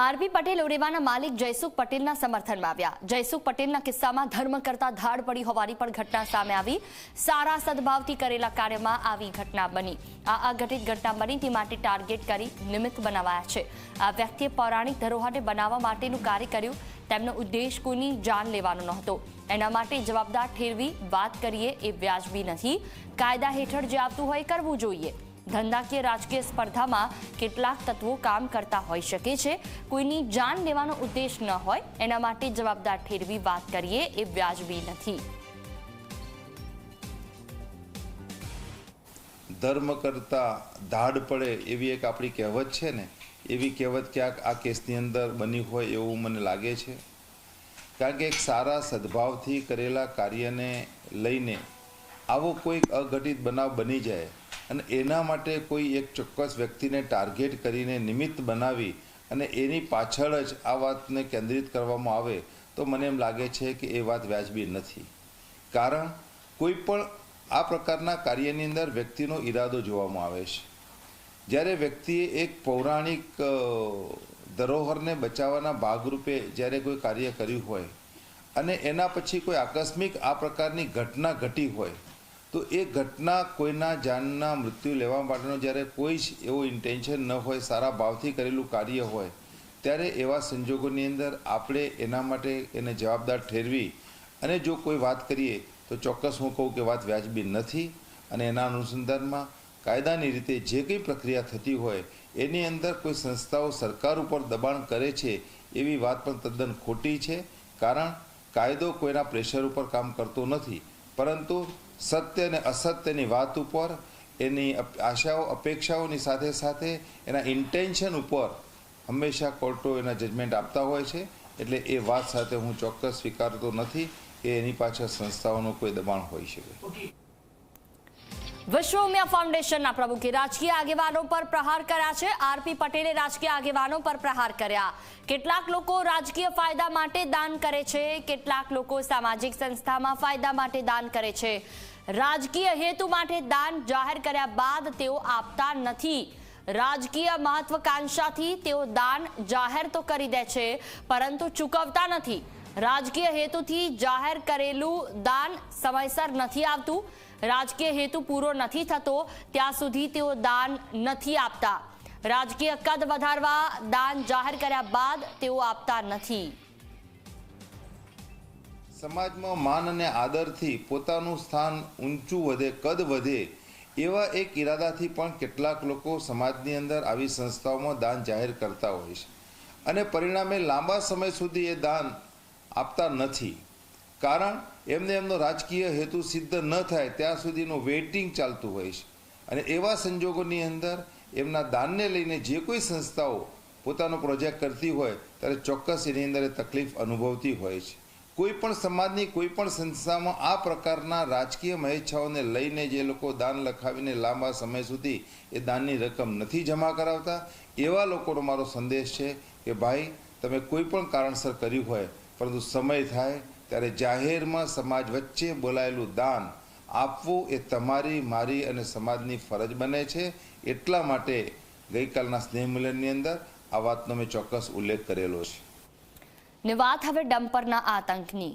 RB Patel ઉરેવાના માલિક જયસુખ પટેલના સમર્થનમાં આવ્યા. જયસુખ પટેલના કિસ્સામાં ધર્મ કરતા ધાડ પડી હોવાની પણ ઘટના સામે આવી. સારા સદભાવથી કરેલા કાર્યમાં આવી ઘટના બની. આ અઘટિત ઘટના બની તે માટે ટાર્ગેટ કરી નિમિત્ત બનાવાયા છે. આ વ્યક્તિએ પૌરાણિક ધરોહરને બનાવવા માટેનું કાર્ય કર્યું. તેમનો ઉદ્દેશ કોઈની જાન લેવાનો નહોતો. એના માટે જવાબદાર ઠેરવી વાત કરીએ એ વ્યાજબી નથી. કાયદા હેઠળ જે આવતું હોય કરવું જોઈએ. ધંધાકીય રાજકીય સ્પર્ધામાં કેટલાક તત્વો કામ કરતા હોઈ શકે છે. કોઈની જાન લેવાનો ઉદ્દેશ ન હોય, એના માટે જવાબદાર ઠેરવી વાત કરીએ એ વ્યાજબી નથી. ધર્મ કરતા ધાડ પડે એવી એક આપણી કહેવત છે ને, એવી કહેવત ક્યાંક આ કેસની અંદર બની હોય એવું મને લાગે છે. કારણ કે એક સારા સદભાવથી કરેલા કાર્યને લઈને આવો કોઈક અઘટિત બનાવ બની જાય અને એના માટે કોઈ એક ચોક્કસ વ્યક્તિને ટાર્ગેટ કરીને નિમિત્ત બનાવી અને એની પાછળ જ આ વાતને કેન્દ્રિત કરવામાં આવે, તો મને એમ લાગે છે કે એ વાત વ્યાજબી નથી. કારણ કોઈ પણ આ પ્રકારના કાર્યની અંદર વ્યક્તિનો ઈરાદો જોવામાં આવે છે. જ્યારે વ્યક્તિએ એક પૌરાણિક ધરોહરને બચાવવાના ભાગરૂપે જ્યારે કોઈ કાર્ય કર્યું હોય અને એના પછી કોઈ આકસ્મિક આ પ્રકારની ઘટના ઘટી હોય તો એ ઘટના કોઈના જાનના મૃત્યુ લેવા માટેનો જ્યારે કોઈ જ એવો ઇન્ટેન્શન ન હોય, સારા ભાવથી કરેલું કાર્ય હોય, ત્યારે એવા સંજોગોની અંદર આપણે એના માટે એને જવાબદાર ઠેરવી અને જો કોઈ વાત કરીએ, તો ચોક્કસ હું કહું કે વાત વ્યાજબી નથી અને એના અનુસંધાનમાં કાયદાની રીતે જે કંઈ પ્રક્રિયા થતી હોય, એની અંદર કોઈ સંસ્થાઓ સરકાર ઉપર દબાણ કરે છે, એવી વાત પણ તદ્દન ખોટી છે. કારણ કાયદો કોઈના પ્રેશર ઉપર કામ કરતો નથી. પરંતુ સત્ય અને અસત્યની વાત ઉપર, એની આશાઓ, અપેક્ષાઓની સાથે સાથે એના ઇન્ટેન્શન ઉપર હંમેશા કોર્ટો એના જજમેન્ટ આપતા હોય છે. એટલે એ વાત સાથે હું ચોક્કસ સ્વીકારતો નથી કે એની પાછળ સંસ્થાઓનું કોઈ દબાણ હોઈ શકે. વિશ્વ ઉમિયા ફાઉન્ડેશનના પ્રમુખે રાજકીય આગેવાનો પર પ્રહાર કર્યા છે. આરપી પટેલે રાજકીય આગેવાનો પર પ્રહાર કર્યા. કેટલાક લોકો રાજકીય ફાયદા માટે દાન કરે છે. કેટલાક લોકો સામાજિક સંસ્થામાં ફાયદા માટે દાન કરે છે. રાજકીય હેતુ માટે દાન જાહેર કર્યા બાદ તેઓ આપતા નથી. રાજકીય મહત્વકાંક્ષાથી તેઓ દાન જાહેર તો કરી દે છે, પરંતુ ચૂકવતા નથી. રાજકીય હેતુથી જાહેર કરેલું દાન સમયસર નથી આવતું. રાજકીય હેતુ પૂરો નથી થતો, ત્યાં સુધી તેઓ દાન નથી આપતા. રાજકીય કદ વધારવા દાન જાહેર કર્યા બાદ તેઓ આપતા નથી. સમાજમાં માન અને આદરથી પોતાનું સ્થાન ઊંચું વધે, કદ વધે, એવા એક ઈરાદાથી પણ કેટલાક લોકો સમાજની અંદર આવી સંસ્થાઓમાં દાન જાહેર કરતા હોય છે. અને પરિણામે લાંબા સમય સુધી એ દાન આપતા નથી. કારણ એમને એમનો રાજકીય હેતુ સિદ્ધ ન થાય ત્યાં સુધીનું વેઇટિંગ ચાલતું હોય છે. અને એવા સંજોગોની અંદર એમના દાનને લઈને જે કોઈ સંસ્થાઓ પોતાનો પ્રોજેક્ટ કરતી હોય ત્યારે ચોક્કસ એની અંદર તકલીફ અનુભવતી હોય છે. કોઈ પણ સમાજની કોઈ પણ સંસ્થામાં આ પ્રકારના રાજકીય મહેચ્છાઓને લઈને જે લોકો દાન લખાવીને લાંબા સમય સુધી એ દાનની રકમ નથી જમા કરાવતા, એવા લોકોનો મારો સંદેશ છે કે ભાઈ, તમે કોઈ પણ કારણસર કર્યું હોય પરંતુ સમય થાય ત્યારે જાહેરમાં સમાજ વચ્ચે બોલાયેલું દાન આપવું એ તમારી, મારી અને સમાજની ફરજ બને છે. એટલા માટે ગઈકાલના સ્નેહ મિલનની અંદર આ વાતનો મેં ચોક્કસ ઉલ્લેખ કરેલો છે. ને વાત હવે ડમ્પરના આતંકની.